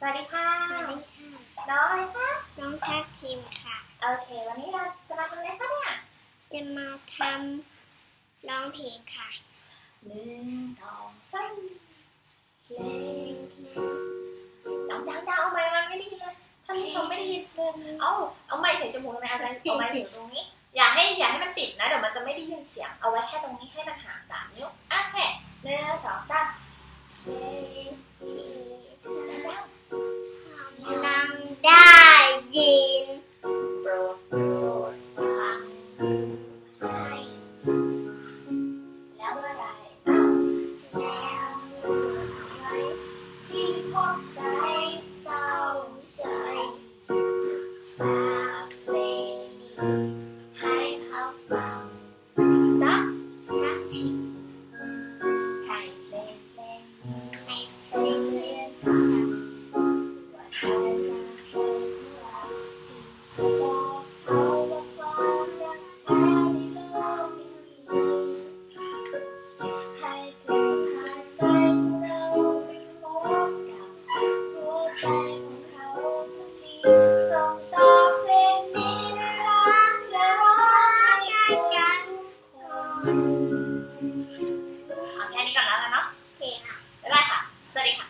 สวัสดีค่ะ สวัสดีค่ะ น้องอะไรคะ น้องทับทิมค่ะ โอเค วันนี้เราจะมาทำอะไรคะเนี่ย จะมาทำร้องเพลงค่ะ หนึ่งสองสามเพลงดังดังดังเอาไม้มันไม่ได้ยินเลยท่านผู้ชมไม่ได้ยินเลยเอาเอาไม้ใส่จมูกทำไมอาจารย์เอาไม้ถึงตรงนี้ อย่าให้อย่าให้มันติดนะเดี๋ยวมันจะไม่ได้ยินเสียง เอาไว้แค่ตรงนี้ให้มันห่างสามนิ้วอะโอเคหนึ่งสองสามเพลง เอาแค่นี้ก่อนแล้วกันเนาะโอเคค่ะบ๊ายบายค่ะ สวัสดีค่ะ